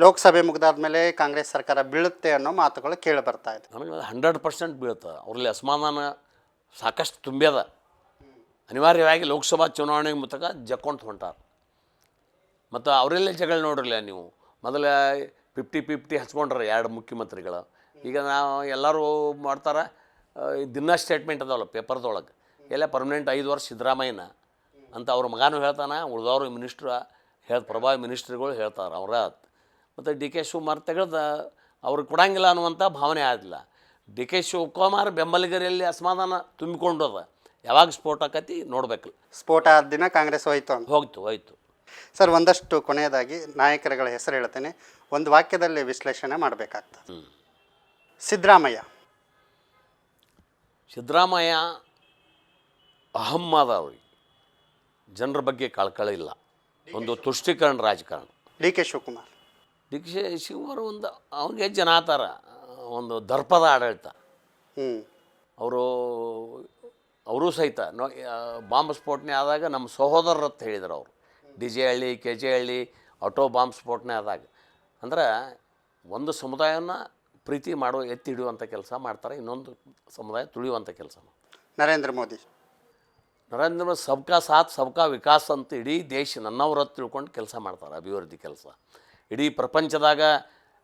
ಲೋಕಸಭೆ ಮುಗಿದಾದ್ಮೇಲೆ ಕಾಂಗ್ರೆಸ್ ಸರ್ಕಾರ ಬೀಳುತ್ತೆ ಅನ್ನೋ ಮಾತುಗಳು ಕೇಳಿ ಬರ್ತಾ ಇದೆ. ನಮಗೆ ಹಂಡ್ರೆಡ್ ಪರ್ಸೆಂಟ್ ಬೀಳುತ್ತೆ. ಅವ್ರಲ್ಲಿ ಅಸಮಾಧಾನ ಸಾಕಷ್ಟು ತುಂಬ್ಯದ ಅನಿವಾರ್ಯವಾಗಿ ಲೋಕಸಭಾ ಚುನಾವಣೆಗೆ ಮುತಕ ಜಕ್ಕೊಂತ ಹೊಂಟಾರ. ಮತ್ತು ಅವರೆಲ್ಲೇ ಜಗಳ ನೋಡ್ರಲ್ಲ ನೀವು. ಮೊದಲ ಫಿಫ್ಟಿ ಫಿಫ್ಟಿ ಹಚ್ಕೊಂಡ್ರೆ ಎರಡು ಮುಖ್ಯಮಂತ್ರಿಗಳು. ಈಗ ನಾವು ಎಲ್ಲರೂ ಮಾಡ್ತಾರೆ ದಿನ ಸ್ಟೇಟ್ಮೆಂಟ್ ಅದಾವಲ್ಲ ಪೇಪರ್ದೊಳಗೆ. ಎಲ್ಲ ಪರ್ಮನೆಂಟ್ ಐದು ವರ್ಷ ಸಿದ್ದರಾಮಯ್ಯನ ಅಂತ ಅವ್ರ ಮಗನೂ ಹೇಳ್ತಾನೆ, ಉಳಿದವರು ಮಿನಿಸ್ಟ್ರ ಹೇಳ್ ಪ್ರಭಾವಿ ಮಿನಿಸ್ಟ್ರಿಗಳು ಹೇಳ್ತಾರೆ ಅವ್ರ ಮತ್ತು ಡಿ ಕೆ ಶಿವಕುಮಾರ್ ತೆಗೆದ ಅವ್ರಿಗೆ ಕೊಡಂಗಿಲ್ಲ ಅನ್ನುವಂಥ ಭಾವನೆ ಆಗಲಿಲ್ಲ ಡಿ ಕೆ ಶಿವಕುಮಾರ್ ಬೆಂಬಲಿಗರಲ್ಲಿ ಅಸಮಾಧಾನ ತುಂಬಿಕೊಂಡದ. ಯಾವಾಗ ಸ್ಫೋಟ ಆಕತಿ ನೋಡ್ಬೇಕು. ಸ್ಫೋಟ ಆದ ದಿನ ಕಾಂಗ್ರೆಸ್ ಹೋಯ್ತು ಅಂತ. ಹೋಗ್ತು ಹೋಯ್ತು. ಸರ್ ಒಂದಷ್ಟು ಕೊನೆಯದಾಗಿ ನಾಯಕರುಗಳ ಹೆಸರು ಹೇಳ್ತೇನೆ. ಒಂದು ವಾಕ್ಯದಲ್ಲಿ ವಿಶ್ಲೇಷಣೆ ಮಾಡಬೇಕಾಗ್ತದೆ. ಸಿದ್ದರಾಮಯ್ಯ. ಸಿದ್ದರಾಮಯ್ಯ ಅಹಮ್ಮದ ಅವ್ರಿಗೆ ಜನರ ಬಗ್ಗೆ ಕಳ್ಕಳಿಲ್ಲ ಒಂದು ತುಷ್ಟೀಕರಣ ರಾಜಕಾರಣ. D K Shivakumar. ದೀಕ್ಷೆ ಶಿವಕುಮಾರ್ ಒಂದು ಅವ್ನಿಗೆ ಜನಾತಾರ ಒಂದು ದರ್ಪದ ಆಡಳಿತ. ಅವರು ಅವರು ಸಹಿತ ನೋ ಬಾಂಬ್ ಸ್ಫೋಟನೆ ಆದಾಗ ನಮ್ಮ ಸಹೋದರರು ಅಂತ ಹೇಳಿದರು ಅವರು. D J Halli K J Halli auto bomb ಸ್ಫೋಟನೆ ಆದಾಗ. ಅಂದ್ರೆ ಒಂದು ಸಮುದಾಯನ ಪ್ರೀತಿ ಮಾಡೋ ಎತ್ತಿ ಹಿಡಿಯುವಂಥ ಕೆಲಸ ಮಾಡ್ತಾರೆ ಇನ್ನೊಂದು ಸಮುದಾಯ ತುಳಿಯುವಂಥ ಕೆಲಸ ನರೇಂದ್ರ ಮೋದಿ. ನರೇಂದ್ರ ಮೋದಿ ಸಬ್ಕಾ ಸಾಥ್ ಸಬ್ಕಾ ವಿಕಾಸ್ ಅಂತ ಇಡೀ ದೇಶ ನನ್ನವರ ತಿಳ್ಕೊಂಡು ಕೆಲಸ ಮಾಡ್ತಾರೆ ಅಭಿವೃದ್ಧಿ ಕೆಲಸ. ಇಡೀ ಪ್ರಪಂಚದಾಗ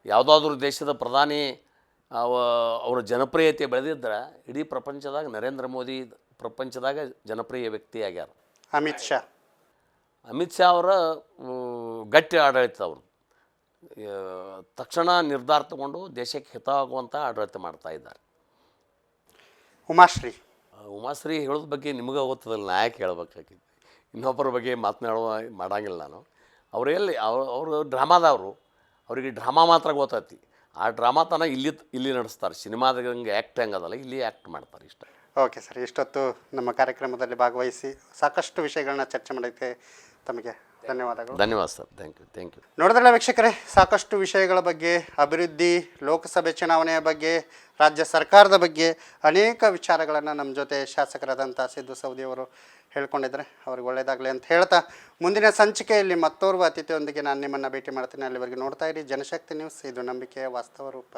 ಯಾವುದಾದ್ರೂ ದೇಶದ ಪ್ರಧಾನಿ ಅವ ಅವರ ಜನಪ್ರಿಯತೆ ಬೆಳೆದಿದ್ರೆ ಇಡೀ ಪ್ರಪಂಚದಾಗ ನರೇಂದ್ರ ಮೋದಿ ಪ್ರಪಂಚದಾಗ ಜನಪ್ರಿಯ ವ್ಯಕ್ತಿ ಆಗ್ಯಾರ. ಅಮಿತ್ ಶಾ. ಅಮಿತ್ ಶಾ ಅವರ ಗಟ್ಟಿ ಆಡಳಿತ ಅವರು. ತಕ್ಷಣ ನಿರ್ಧಾರ ತಗೊಂಡು ದೇಶಕ್ಕೆ ಹಿತವಾಗುವಂಥ ಆಡಳಿತ ಮಾಡ್ತಾ ಇದ್ದಾರೆ. ಉಮಾಶ್ರೀ. ಉಮಾಶ್ರೀ ಹೇಳೋದ್ರ ಬಗ್ಗೆ ನಿಮಗೆ ಗೊತ್ತದಲ್ಲ ನಾಯಕ ಯಾಕೆ ಹೇಳ್ಬೇಕಾಗಿತ್ತು? ಇನ್ನೊಬ್ಬರ ಬಗ್ಗೆ ಮಾತನಾಡುವ ಮಾಡಂಗಿಲ್ಲ ನಾನು. ಅವ್ರು ಎಲ್ಲಿ ಅವ್ರು ಡ್ರಾಮಾದವರು, ಅವರಿಗೆ ಡ್ರಾಮಾ ಮಾತ್ರ ಗೊತ್ತೈತಿ. ಆ ಡ್ರಾಮಾ ತನ ಇಲ್ಲಿ ಇಲ್ಲಿ ನಡೆಸ್ತಾರೆ. ಸಿನಿಮಾದಾಗ ಹಂಗೆ ಆ್ಯಕ್ಟ್ ಹೆಂಗದಲ್ಲ, ಇಲ್ಲಿ ಆ್ಯಕ್ಟ್ ಮಾಡ್ತಾರೆ ಇಷ್ಟ. ಓಕೆ ಸರ್, ಇಷ್ಟೊತ್ತು ನಮ್ಮ ಕಾರ್ಯಕ್ರಮದಲ್ಲಿ ಭಾಗವಹಿಸಿ ಸಾಕಷ್ಟು ವಿಷಯಗಳನ್ನ ಚರ್ಚೆ ಮಾಡೋಕ್ಕೆ ತಮಗೆ ಧನ್ಯವಾದಗಳು. ಧನ್ಯವಾದ sir. Thank you thank you ನೋಡಿದ್ರಲ್ಲ ವೀಕ್ಷಕರೇ ಸಾಕಷ್ಟು ವಿಷಯಗಳ ಬಗ್ಗೆ ಅಭಿವೃದ್ಧಿ ಲೋಕಸಭೆ ಚುನಾವಣೆಯ ಬಗ್ಗೆ ರಾಜ್ಯ ಸರ್ಕಾರದ ಬಗ್ಗೆ ಅನೇಕ ವಿಚಾರಗಳನ್ನು ನಮ್ಮ ಜೊತೆ ಶಾಸಕರಾದಂಥ ಸಿದ್ದು ಸೌದಿಯವರು ಹೇಳ್ಕೊಂಡಿದ್ದಾರೆ. ಅವ್ರಿಗೆ ಒಳ್ಳೆಯದಾಗಲಿ ಅಂತ ಹೇಳ್ತಾ ಮುಂದಿನ ಸಂಚಿಕೆಯಲ್ಲಿ ಮತ್ತೋರ್ವ ಅತಿಥಿಯೊಂದಿಗೆ ನಾನು ನಿಮ್ಮನ್ನು ಭೇಟಿ ಮಾಡ್ತೀನಿ. ಅಲ್ಲಿವರೆಗೆ ನೋಡ್ತಾ ಇರಿ. ಜನಶಕ್ತಿ ನ್ಯೂಸ್ ಇದು ನಂಬಿಕೆಯ ವಾಸ್ತವ ರೂಪ.